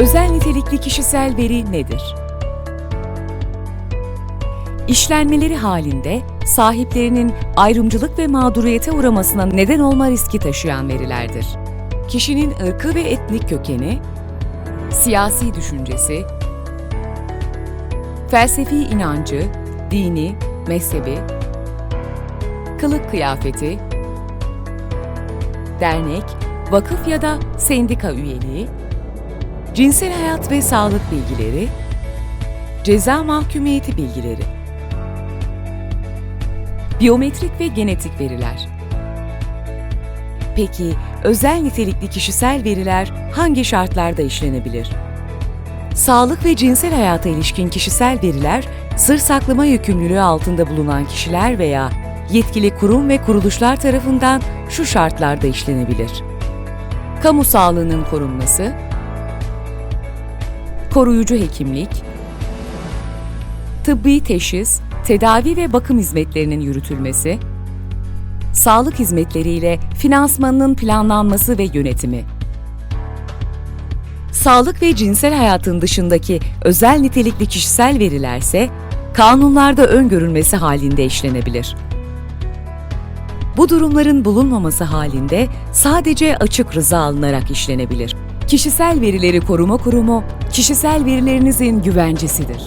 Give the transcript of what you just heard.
Özel nitelikli kişisel veri nedir? İşlenmeleri halinde sahiplerinin ayrımcılık ve mağduriyete uğramasına neden olma riski taşıyan verilerdir. Kişinin ırkı ve etnik kökeni, siyasi düşüncesi, felsefi inancı, dini, mezhebi, kılık kıyafeti, dernek, vakıf ya da sendika üyeliği, cinsel hayat ve sağlık bilgileri, ceza mahkumiyeti bilgileri, biyometrik ve genetik veriler. Peki özel nitelikli kişisel veriler hangi şartlarda işlenebilir? Sağlık ve cinsel hayata ilişkin kişisel veriler, sır saklama yükümlülüğü altında bulunan kişiler veya yetkili kurum ve kuruluşlar tarafından şu şartlarda işlenebilir. Kamu sağlığının korunması, koruyucu hekimlik, tıbbi teşhis, tedavi ve bakım hizmetlerinin yürütülmesi, sağlık hizmetleriyle finansmanının planlanması ve yönetimi, sağlık ve cinsel hayatın dışındaki özel nitelikli kişisel verilerse kanunlarda öngörülmesi halinde işlenebilir. Bu durumların bulunmaması halinde sadece açık rıza alınarak işlenebilir. Kişisel Verileri Koruma Kurumu, kişisel verilerinizin güvencesidir.